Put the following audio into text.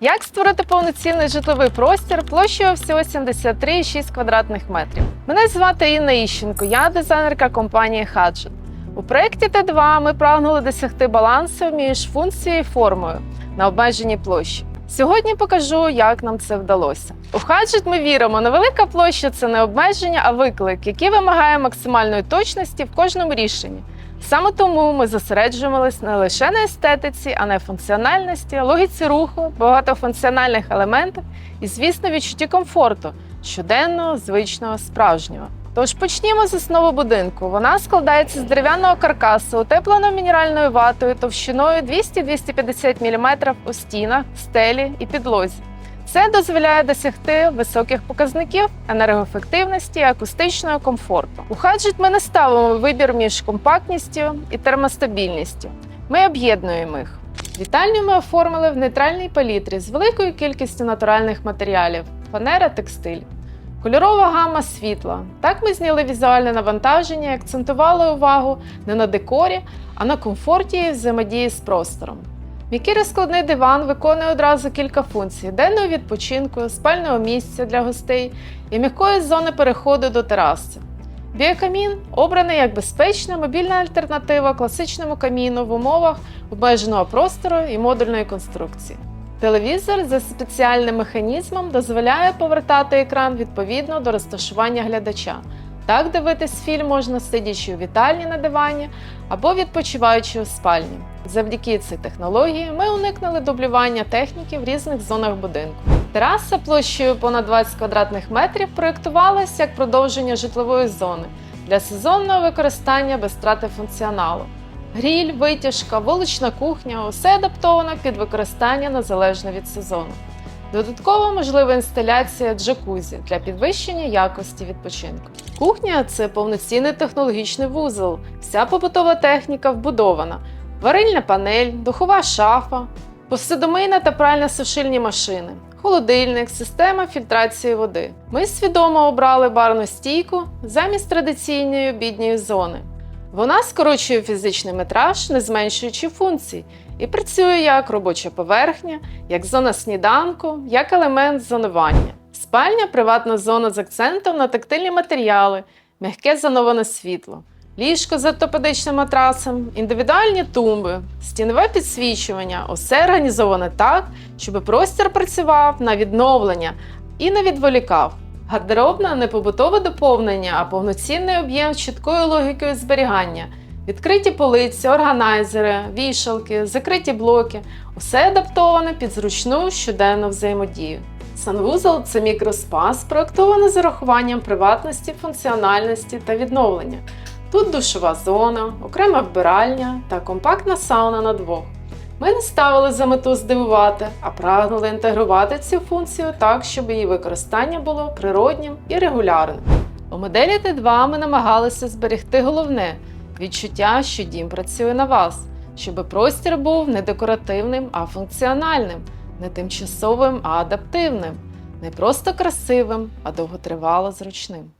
Як створити повноцінний житловий простір площею всього 73,6 квадратних метрів? Мене звати Інна Іщенко, я дизайнерка компанії Хаджет. У проєкті Т2 ми прагнули досягти балансу між функцією і формою на обмеженій площі. Сьогодні покажу, як нам це вдалося. У Хаджет ми віримо, невелика площа це не обмеження, а виклик, який вимагає максимальної точності в кожному рішенні. Саме тому ми зосереджувалися не лише на естетиці, а на функціональності, логіці руху, багатофункціональних елементах і, звісно, відчутті комфорту щоденного, звичного, справжнього. Тож почнімо з основи будинку. Вона складається з дерев'яного каркасу, утепленого мінеральною ватою товщиною 200-250 мм у стінах, стелі і підлозі. Це дозволяє досягти високих показників енергоефективності акустичного комфорту. У хаджет ми не ставимо вибір між компактністю і термостабільністю. Ми об'єднуємо їх. Вітальню ми оформили в нейтральній палітрі з великою кількістю натуральних матеріалів: фанера, текстиль. Кольорова гама світла. Так ми зняли візуальне навантаження і акцентували увагу не на декорі, а на комфорті і взаємодії з простором. М'який розкладний диван виконує одразу кілька функцій: денного відпочинку, спального місця для гостей і м'якої зони переходу до тераси. Біокамін обраний як безпечна мобільна альтернатива класичному каміну в умовах обмеженого простору і модульної конструкції. Телевізор за спеціальним механізмом дозволяє повертати екран відповідно до розташування глядача. Так дивитись фільм можна сидячи у вітальні на дивані або відпочиваючи у спальні. Завдяки цій технології ми уникнули дублювання техніки в різних зонах будинку. Тераса площею понад 20 квадратних метрів проєктувалася як продовження житлової зони для сезонного використання без втрати функціоналу. Гріль, витяжка, вулична кухня усе адаптовано під використання незалежно від сезону. Додатково можлива інсталяція джакузі для підвищення якості відпочинку. Кухня це повноцінний технологічний вузол. Вся побутова техніка вбудована: варильна панель, духова шафа, посудомийна та пральна сушильні машини, холодильник, система фільтрації води. Ми свідомо обрали барну стійку замість традиційної обідньої зони. Вона скорочує фізичний метраж, не зменшуючи функцій, і працює як робоча поверхня, як зона сніданку, як елемент зонування. Спальня приватна зона з акцентом на тактильні матеріали, м'яке зоноване світло, ліжко з ортопедичним матрасом, індивідуальні тумби, стінове підсвічування усе організоване так, щоб простір працював на відновлення і не відволікав. Гардеробна не побутове доповнення, а повноцінний об'єм з чіткою логікою зберігання. Відкриті полиці, органайзери, вішалки, закриті блоки усе адаптоване під зручну щоденну взаємодію. Санвузол це мікроспа, спроектований з урахуванням приватності, функціональності та відновлення. Тут душова зона, окрема вбиральня та компактна сауна на двох. Ми не ставили за мету здивувати, а прагнули інтегрувати цю функцію так, щоб її використання було природнім і регулярним. У моделі Т2 ми намагалися зберегти головне відчуття, що дім працює на вас, щоб простір був не декоративним, а функціональним, не тимчасовим, а адаптивним, не просто красивим, а довготривало зручним.